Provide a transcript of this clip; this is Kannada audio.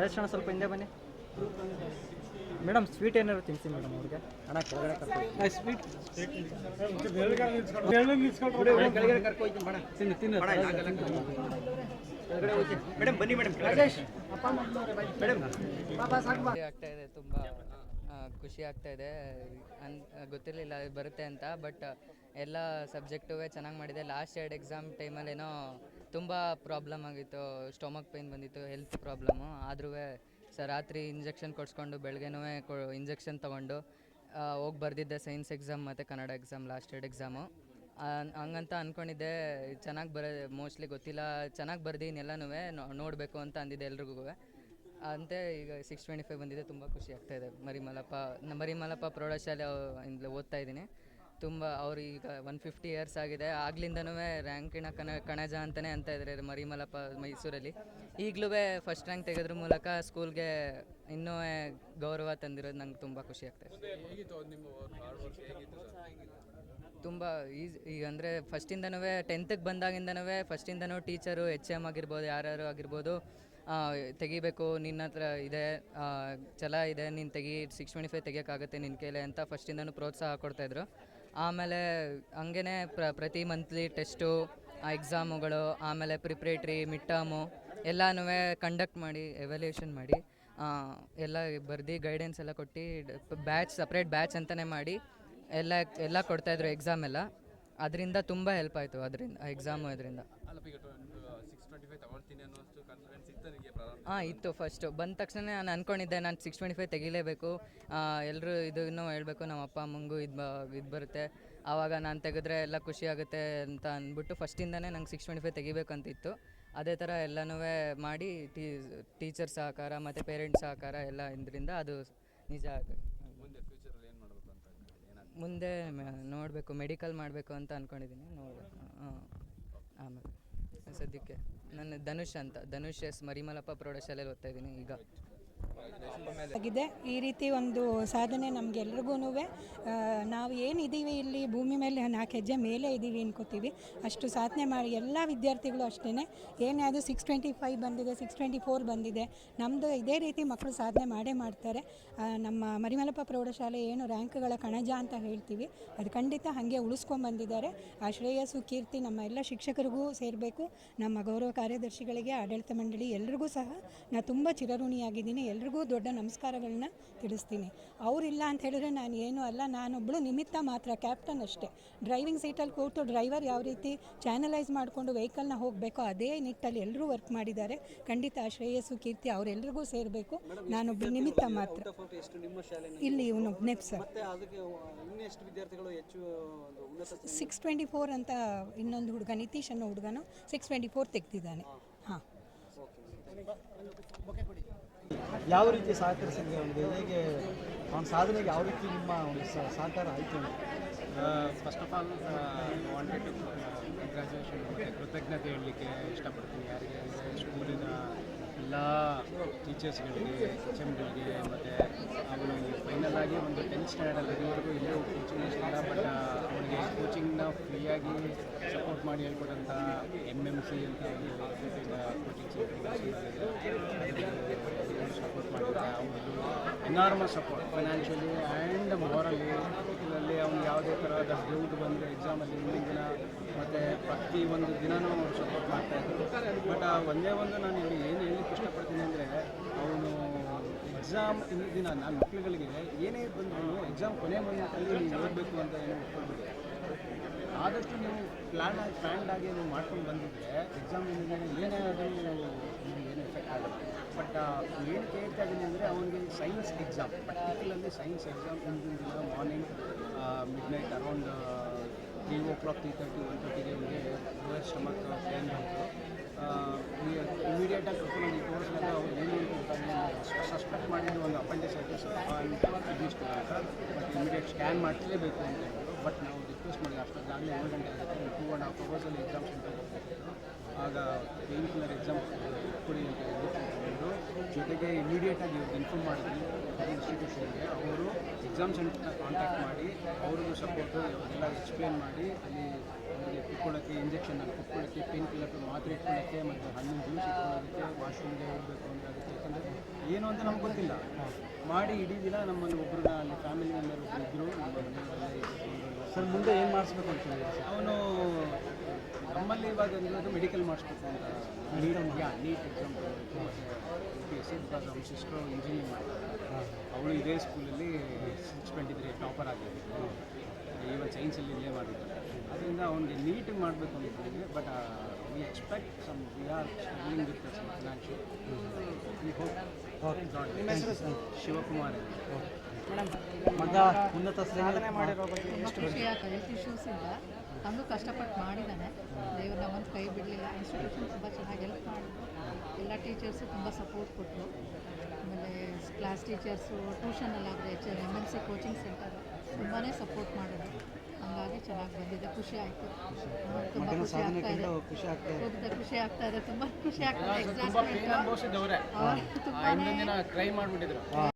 ರಾಜೇಶ್ ಅಣ್ಣ ಸ್ವಲ್ಪ ಹಿಂದೆ ಬನ್ನಿ. ಮೇಡಮ್ ಸ್ವೀಟ್ ಏನಾದ್ರು ತಿನ್ಸಿ ಮೇಡಮ್ ಅವ್ರಿಗೆ. ಹಣ ಕೆಳಗಡೆ ಕರ್ಕೊಂಡು ಸ್ವೀಟ್ ಕೆಳಗಡೆ ಕರ್ಕೊಯ್ತೀನಿ ಬೇಡ ತಿನ್ನು ತಿನ್ನು. ಕೆಳಗಡೆ ಹೋಗಿ. ಮೇಡಮ್ ಬನ್ನಿ ಮೇಡಮ್ ರಾಜೇಶ್ ಮೇಡಮ್. ಖುಷಿ ಆಗ್ತಾ ಇದೆ ತುಂಬ ಖುಷಿ ಆಗ್ತಾ ಇದೆ. ಅನ್ ಗೊತ್ತಿರಲಿಲ್ಲ ಬರುತ್ತೆ ಅಂತ ಬಟ್ ಎಲ್ಲ ಸಬ್ಜೆಕ್ಟುವೇ ಚೆನ್ನಾಗಿ ಮಾಡಿದೆ. ಲಾಸ್ಟ್ ಎರಡು ಎಕ್ಸಾಮ್ ಟೈಮಲ್ಲಿ ಏನೋ ತುಂಬ ಪ್ರಾಬ್ಲಮ್ ಆಗಿತ್ತು. ಸ್ಟೊಮಕ್ ಪೇನ್ ಬಂದಿತ್ತು ಹೆಲ್ತ್ ಪ್ರಾಬ್ಲಮ್ಮು ಆದ್ರೂ ಸ ರಾತ್ರಿ ಇಂಜೆಕ್ಷನ್ ಕೊಡಿಸ್ಕೊಂಡು ಬೆಳಗ್ಗೆನೂ ಕೊ ಇಂಜೆಕ್ಷನ್ ತೊಗೊಂಡು ಹೋಗಿ ಬರೆದಿದ್ದೆ ಸೈನ್ಸ್ ಎಕ್ಸಾಮ್ ಮತ್ತು ಕನ್ನಡ ಎಕ್ಸಾಮ್ ಲಾಸ್ಟ್ ಎರಡು ಎಕ್ಸಾಮು ಹಂಗಂತ ಅಂದ್ಕೊಂಡಿದ್ದೆ ಚೆನ್ನಾಗಿ ಬರ ಮೋಸ್ಟ್ಲಿ ಗೊತ್ತಿಲ್ಲ, ಚೆನ್ನಾಗಿ ಬರ್ದೀನಿ ಎಲ್ಲನೂ ನೋಡಬೇಕು ಅಂತ ಅಂದಿದ್ದೆ ಎಲ್ರಿಗೂ. ಅಂತೆ ಈಗ ಸಿಕ್ಸ್ ಟ್ವೆಂಟಿ ಫೈವ್ ಬಂದಿದೆ, ತುಂಬ ಖುಷಿ ಆಗ್ತಾಯಿದೆ ಮರಿಮಲಪ್ಪ ಮರಿಮಲಪ್ಪ ಪ್ರೌಢಶಾಲೆ ಇಂದಲೇ ಇಂದ ಓದ್ತಾ ಇದ್ದೀನಿ. ತುಂಬ ಅವ್ರಿಗೆ ಒನ್ ಫಿಫ್ಟಿ ಇಯರ್ಸ್ ಆಗಿದೆ. ಆಗ್ಲಿಂದನೂ ರ್ಯಾಂಕಿನ ಕಣ, ಕಣಜ ಅಂತಲೇ ಅಂತ ಇದ್ದಾರೆ ಮರಿಮಲಪ್ಪ ಮೈಸೂರಲ್ಲಿ. ಈಗಲೂ ಫಸ್ಟ್ ರ್ಯಾಂಕ್ ತೆಗೆದ್ರ ಮೂಲಕ ಸ್ಕೂಲ್ಗೆ ಇನ್ನೂ ಗೌರವ ತಂದಿರೋದು ನಂಗೆ ತುಂಬ ಖುಷಿ ಆಗ್ತದೆ ತುಂಬ ಈಸ್ ಈಗ ಅಂದರೆ ಫಸ್ಟಿಂದನೂ ಟೆಂತ್ಗೆ ಬಂದಾಗಿಂದನೂ ಫಸ್ಟಿಂದನೂ ಟೀಚರು ಎಚ್ ಎಂ ಆಗಿರ್ಬೋದು, ಯಾರ್ಯಾರು ಆಗಿರ್ಬೋದು ತೆಗಿಬೇಕು, ನಿನ್ನ ಹತ್ರ ಇದೆ ಛಲ ಇದೆ, ನೀನು ತೆಗಿ ಸಿಕ್ಸ್ ಟ್ವೆಂಟಿ ಫೈವ್ ತೆಗಿಯೋಕ್ಕಾಗುತ್ತೆ ನಿನ್ನ ಕೈಲೇ ಅಂತ ಫಸ್ಟಿಂದನೂ ಪ್ರೋತ್ಸಾಹ ಕೊಡ್ತಾಯಿದ್ರು ಆಮೇಲೆ ಹಂಗೇ ಪ್ರ, ಪ್ರತಿ ಮಂತ್ಲಿ ಟೆಸ್ಟು ಎಕ್ಸಾಮುಗಳು ಆಮೇಲೆ ಪ್ರಿಪ್ರೇಟ್ರಿ ಮಿಡ್ ಟರ್ಮು ಎಲ್ಲನೂ ಕಂಡಕ್ಟ್ ಮಾಡಿ ಎವ್ಯಾಲ್ಯೂಯೇಷನ್ ಮಾಡಿ ಎಲ್ಲ ಬರ್ದು ಗೈಡೆನ್ಸ್ ಎಲ್ಲ ಕೊಟ್ಟು ಬ್ಯಾಚ್ ಸಪ್ರೇಟ್ ಬ್ಯಾಚ್ ಅಂತಲೇ ಮಾಡಿ, ಎಲ್ಲ ಎಲ್ಲ ಕೊಡ್ತಾಯಿದ್ರು ಎಕ್ಸಾಮ್ ಎಲ್ಲ. ಅದರಿಂದ ತುಂಬ ಹೆಲ್ಪ್ ಆಯಿತು ಅದರಿಂದ ಎಕ್ಸಾಮು ಹಾಂ ಇತ್ತು ಫಸ್ಟು ಬಂದ ತಕ್ಷಣ ನಾನು ಅಂದ್ಕೊಂಡಿದ್ದೆ ನಾನು ಸಿಕ್ಸ್ ಟ್ವೆಂಟಿ ಫೈವ್ ತೆಗಿಲೇಬೇಕು. ಎಲ್ಲರೂ ಇದನ್ನು ಹೇಳಬೇಕು ನಮ್ಮ ಅಪ್ಪ ಅಮ್ಮಂಗೂ ಇದು ಬ ಇದು ಬರುತ್ತೆ. ಆವಾಗ ನಾನು ತೆಗೆದ್ರೆ ಎಲ್ಲ ಖುಷಿ ಆಗುತ್ತೆ ಅಂತ ಅಂದ್ಬಿಟ್ಟು ಫಸ್ಟಿಂದನೇ ನಂಗೆ ಸಿಕ್ಸ್ ಟ್ವೆಂಟಿ ಫೈವ್ ತೆಗಿಬೇಕಂತಿತ್ತು. ಅದೇ ಥರ ಎಲ್ಲನೂ ಮಾಡಿ ಟೀ ಟೀಚರ್ ಸಹಕಾರ ಮತ್ತು ಪೇರೆಂಟ್ಸ್ ಸಹಕಾರ ಎಲ್ಲ ಇದರಿಂದ ಅದು ನಿಜ ಆಗುತ್ತೆ ಮುಂದೆ ನೋಡಬೇಕು ಮೆಡಿಕಲ್ ಮಾಡಬೇಕು ಅಂತ ಅಂದ್ಕೊಂಡಿದ್ದೀನಿ ನೋಡಬೇಕು. ಹಾಂ ಆಮೇಲೆ. ಸದ್ಯಕ್ಕೆ. ನನ್ನ ಧನುಷ್ ಅಂತ. ಧನುಷ್ ಎಸ್ ಮರಿಮಲಪ್ಪ ಪ್ರೌಢಶಾಲೆಯಲ್ಲಿ ಓದ್ತಾ ಇದ್ದೀನಿ ಈಗ. ಆಗಿದೆ. ಈ ರೀತಿ ಒಂದು ಸಾಧನೆ ನಮಗೆಲ್ರಿಗೂ ನಾವು ಏನಿದ್ದೀವಿ ಇಲ್ಲಿ ಭೂಮಿ ಮೇಲೆ ನಾಲ್ಕು ಹೆಜ್ಜೆ ಮೇಲೆ ಇದ್ದೀವಿ ಅನ್ಕೋತೀವಿ. ಅಷ್ಟು ಸಾಧನೆ ಮಾಡಿ ಎಲ್ಲ ವಿದ್ಯಾರ್ಥಿಗಳು ಅಷ್ಟೇ ಏನೇ ಅದು ಸಿಕ್ಸ್ ಟ್ವೆಂಟಿ ಫೈವ್ ಬಂದಿದೆ ಸಿಕ್ಸ್ ಟ್ವೆಂಟಿ ಫೋರ್ ಬಂದಿದೆ. ನಮ್ಮದು ಇದೇ ರೀತಿ ಮಕ್ಕಳು ಸಾಧನೆ ಮಾಡೇ ಮಾಡ್ತಾರೆ. ನಮ್ಮ ಮರಿಮಲಪ್ಪ ಪ್ರೌಢಶಾಲೆ ಏನು ರ್ಯಾಂಕ್ಗಳ ಕಣಜ ಅಂತ ಹೇಳ್ತೀವಿ. ಅದು ಖಂಡಿತ ಹಾಗೆ ಉಳಿಸ್ಕೊಂಡು ಬಂದಿದ್ದಾರೆ. ಆ ಶ್ರೇಯಸ್ಸು, ಕೀರ್ತಿ ನಮ್ಮ ಎಲ್ಲ ಶಿಕ್ಷಕರಿಗೂ ಸೇರಬೇಕು. ನಮ್ಮ ಗೌರವ ಕಾರ್ಯದರ್ಶಿಗಳಿಗೆ, ಆಡಳಿತ ಮಂಡಳಿ ಎಲ್ರಿಗೂ ಸಹ ನಾನು ತುಂಬ ಚಿರಋಣಿಯಾಗಿದ್ದೀನಿ. ಎಲ್ರಿಗೂ ದೊಡ್ಡ ನಮಸ್ಕಾರಗಳನ್ನ ತಿಳಿಸ್ತೀನಿ. ಅವರಿಲ್ಲ ಅಂತ ಹೇಳಿದ್ರೆ ನಾನು ಏನೂ ಅಲ್ಲ ನಾನೊಬ್ಬಳು ನಿಮಿತ್ತ ಮಾತ್ರ ಕ್ಯಾಪ್ಟನ್ ಅಷ್ಟೇ. ಡ್ರೈವಿಂಗ್ ಸೀಟಲ್ಲಿ ಕೂತು ಡ್ರೈವರ್ ಯಾವ ರೀತಿ ಚಾನಲೈಸ್ ಮಾಡಿಕೊಂಡು ವೆಹಿಕಲ್ನ ಹೋಗಬೇಕೋ ಅದೇ ನಿಟ್ಟಲ್ಲಿ ಎಲ್ಲರೂ ವರ್ಕ್ ಮಾಡಿದ್ದಾರೆ. ಖಂಡಿತ ಶ್ರೇಯಸ್ಸು ಕೀರ್ತಿ ಅವರೆಲ್ಲರಿಗೂ ಸೇರಬೇಕು. ನಾನೊಬ್ಬಳು ನಿಮಿತ್ತ ಮಾತ್ರ. ಇಲ್ಲಿ ಇವನು ನೆಪ್ ಸರ್. ಸಿಕ್ಸ್ ಟ್ವೆಂಟಿ ಫೋರ್ ಅಂತ ಇನ್ನೊಂದು ಹುಡುಗ ನಿತೀಶ್ ಅನ್ನೋ ಹುಡುಗನು ಸಿಕ್ಸ್ ಟ್ವೆಂಟಿ ಫೋರ್ ತೆಗ್ದಿದ್ದಾನೆ. ಹಾಂ. ಯಾವ ರೀತಿ ಸಹಕರಿಸಿದ್ರೆ ಅವನಿಗೆ? ಹೇಗೆ ಅವನ ಸಾಧನೆಗೆ ಯಾವ ರೀತಿ ನಿಮ್ಮ ಒಂದು ಸಹಕಾರ ಆಯಿತು first of all wanted to congratulation ಕೃತಜ್ಞತೆ ಹೇಳಲಿಕ್ಕೆ ಇಷ್ಟಪಡ್ತೀನಿ. ಯಾರಿಗೆ ಅಂದರೆ ಸ್ಕೂಲಿನ ಎಲ್ಲ ಟೀಚರ್ಸ್ಗಳಿಗೆ ಎಚ್ ಎಮ್ಗಳಿಗೆ ಮತ್ತು ಅವನು ಫೈನಲ್ ಆಗಿ ಒಂದು ಟೆಂತ್ ಸ್ಟ್ಯಾಂಡರ್ಡ್ ಅಲ್ಲಿವರೆಗೂ ಇಲ್ಲೇ ಕೋಚಿಂಗ್ ಇಷ್ಟ ಬಟ್ ಅವನಿಗೆ ಕೋಚಿಂಗ್ನ ಫ್ರೀಯಾಗಿ ಸಪೋರ್ಟ್ ಮಾಡಿ ಹೇಳ್ಕೊಟ್ಟಂಥ ಎಂ ಎಂ ಸಿ ಅಂತ coaching centre enormous support financially and morally ಇದರಲ್ಲಿ ಅವ್ನು ಯಾವುದೇ ಥರದ ಡೌಟ್ ಬಂದರೆ ಎಕ್ಸಾಮಲ್ಲಿ ಹಿಂದಿನ ದಿನ ಮತ್ತು ಪ್ರತಿ ಒಂದು ದಿನವೂ ಅವ್ರು ಸಪೋರ್ಟ್ ಮಾಡ್ತಾಯಿದ್ರು ಬಟ್ ಆ ಒಂದೇ ಒಂದು ನಾನು ಇಲ್ಲಿ ಏನು ಹೇಳಲಿಕ್ಕೆ ಇಷ್ಟಪಡ್ತೀನಿ ಅಂದರೆ, ಅವನು ಎಕ್ಸಾಮ್ ದಿನ ನಾನು ಮಕ್ಕಳುಗಳಿಗೆ ಏನೇ ಬಂದರೂ ಎಕ್ಸಾಮ್ ಕೊನೆ ಮನೆಯಲ್ಲಿ ಓದಬೇಕು ಅಂತ ಏನು ಒಪ್ಕೊಳ್ಬೇಡಿ. ಆದಷ್ಟು ನೀವು ಪ್ಲ್ಯಾನ್ ಆಗಿ ಪ್ಲ್ಯಾಂಡ್ ಆಗಿ ನೀವು ಮಾಡ್ಕೊಂಡು ಬಂದಿದ್ರೆ ಎಕ್ಸಾಮ್ ಏನೇ ಆದರೂ ಏನು ಎಫೆಕ್ಟ್ ಆಗುತ್ತೆ ಬಟ್ ಏನು ಕೇಳ್ತಾ ಇದ್ದೀನಿ ಅಂದರೆ ಅವನಿಗೆ science exam particularly science exam ಮುಂದಿನ ದಿನ morning midnight around three o'clock three thirty one ತರ್ಟಿಗೆ ಅವನಿಗೆ ಲೋಯರ್ ಸ್ಟಮಕ್ ಪೇನ್ ಬಂತು. ಇಮಿಡಿಯೇಟಾಗಿ ಕರ್ಕೊಂಡು ತೋರಿಸಿದಾಗ ಅವ್ರು ಏನು ಸಸ್ಪೆಕ್ಟ್ ಮಾಡಿದ್ದು ಒಂದು ಅಪೆಂಡಿಸೈಟಿಸ್ ಇದಿಷ್ಟು ಬಟ್ ಇಮಿಡಿಯೇಟ್ ಸ್ಕ್ಯಾನ್ ಮಾಡಿಸಲೇಬೇಕು ಅಂತ ಹೇಳಿದ್ರು ಬಟ್ ನಾವು ರಿಕ್ವೆಸ್ಟ್ ಅಷ್ಟು ಅಷ್ಟೊಂದಾಗಲೇ ಏಳು ಗಂಟೆ ಆಗುತ್ತೆ ಟೂ ಆ್ಯಂಡ್ ಹಾಫ್ ಅವರ್ಸಲ್ಲಿ ಎಕ್ಸಾಮ್ ಸೆಂಟರ್ ಆಗ ಪೇನ್ ಕಿಲ್ಲರ್ ಎಕ್ಸಾಮ್ ಕೊಡಿ ಅಂತ ಹೇಳಿದ್ರು ಜೊತೆಗೆ ಇಮಿಡಿಯೇಟಾಗಿ ಇವ್ರಿಗೆ ಇನ್ಫಾರ್ಮ್ ಮಾಡಿದ್ವಿ ಇನ್ಸ್ಟಿಟ್ಯೂಷನ್ಗೆ ಅವರು ಎಕ್ಸಾಮ್ ಸೆಂಟರ್ನ ಕಾಂಟ್ಯಾಕ್ಟ್ ಮಾಡಿ ಅವ್ರಿಗೂ ಸಪೋರ್ಟು ಎಲ್ಲ ಎಕ್ಸ್ಪ್ಲೇನ್ ಮಾಡಿ ಅಲ್ಲಿ ಅವರಿಗೆ ಕುತ್ಕೊಳ್ಳೋಕ್ಕೆ ಇಂಜೆಕ್ಷನ್ ಕುತ್ಕೊಳ್ಳೋಕ್ಕೆ ಪೇನ್ ಕಿಲ್ಲರ್ ಮಾತ್ರೆ ಇಟ್ಕೊಳ್ಳೋಕ್ಕೆ ಮತ್ತು ಹಣ್ಣಿನ ಜ್ಯೂಸ್ ಇಟ್ಕೊಳ್ಳೋದಕ್ಕೆ ವಾಶ್ರೂಮ್ಗೆ ಹೋಗಬೇಕು ಅಂತ ಆಗುತ್ತೆ ಯಾಕಂದರೆ ಏನು ಅಂತ ನಮ್ಗೆ ಗೊತ್ತಿಲ್ಲ. ಮಾಡಿ ಇಡೀ ದಿನ ನಮ್ಮಲ್ಲಿ ಒಬ್ಬರನ್ನ ಅಲ್ಲಿ ಫ್ಯಾಮಿಲಿ ಮೆಂಬರ್ ಒಬ್ಬರು ಇದ್ದರು ನಮ್ಮ ಸರ್ ಮುಂದೆ ಏನು ಮಾಡಿಸ್ಬೇಕು ಅಂತ ಅವನು ನಮ್ಮಲ್ಲಿ ಇವಾಗ ಇರೋದು ಮೆಡಿಕಲ್ ಮಾಡಿಸ್ಬೇಕು ಅಂತ NEET yeah NEET exam U P S C because ಅವ್ರ ಸಿಸ್ಟರ್ ಇಂಜಿನಿಯರಿಂಗ್ ಮಾಡ್ತಾರೆ ಅವಳು ಇದೇ ಸ್ಕೂಲಲ್ಲಿ ಸಿಕ್ಸ್ ಟ್ವೆಂಟಿ ತ್ರೀ ಟಾಪರ್ ಆಗಿದ್ದು ಈವನ್ ಸೈನ್ಸಲ್ಲಿ ಇಲ್ಲೇ ಮಾಡಿದ್ದಾರೆ ಅದರಿಂದ ಅವನಿಗೆ ನೀಟ್ ಮಾಡಬೇಕು ಅಂತಿದ್ದೀವಿ but we expect some we are struggling with financial we hope ನಿಮ್ಮ ಹೆಸರು ಶಿವಕುಮಾರ್ ಮಗ ಉನ್ನತ ಸಾಧನೆ ಮಾಡಿರೋ ಬಗ್ಗೆ ತುಂಬ ಖುಷಿಯಾಗ ಹೆಲ್ತ್ ಇಶ್ಯೂಸ್ ಇಲ್ಲ. ನಮಗೂ ಕಷ್ಟಪಟ್ಟು ಮಾಡಿದ್ದಾನೆ. ದೇವ್ರು ನಮ್ಮನ್ನು ಕೈ ಬಿಡಲಿಲ್ಲ. ಇನ್ಸ್ಟಿಟ್ಯೂಷನ್ ತುಂಬ ಚೆನ್ನಾಗಿ ಹೆಲ್ಪ್ ಮಾಡಿದ್ರು. ಎಲ್ಲ ಟೀಚರ್ಸು ತುಂಬ ಸಪೋರ್ಟ್ ಕೊಟ್ಟರು ಆಮೇಲೆ class teachers ಟ್ಯೂಷನಲ್ಲಾದರೆ H M M C coaching centre ತುಂಬಾ ಸಪೋರ್ಟ್ ಮಾಡಿದ್ರು. ಹಾಗಾಗಿ ಚೆನ್ನಾಗಿ ಬಂದಿದೆ. ಖುಷಿ ಆಯಿತು. ತುಂಬ ಖುಷಿ ಸಾಧನೆ ಆಗ್ತಾ ಇದೆ. ಕಂಡು ಖುಷಿ ಆಗ್ತಾ ಇದೆ. ತುಂಬ ಖುಷಿ ಆಗ್ತಾ ಇದೆ. ತುಂಬ ಖುಷಿ ಕ್ರೈ ಮಾಡಿಬಿಟ್ಟಿದ್ರು.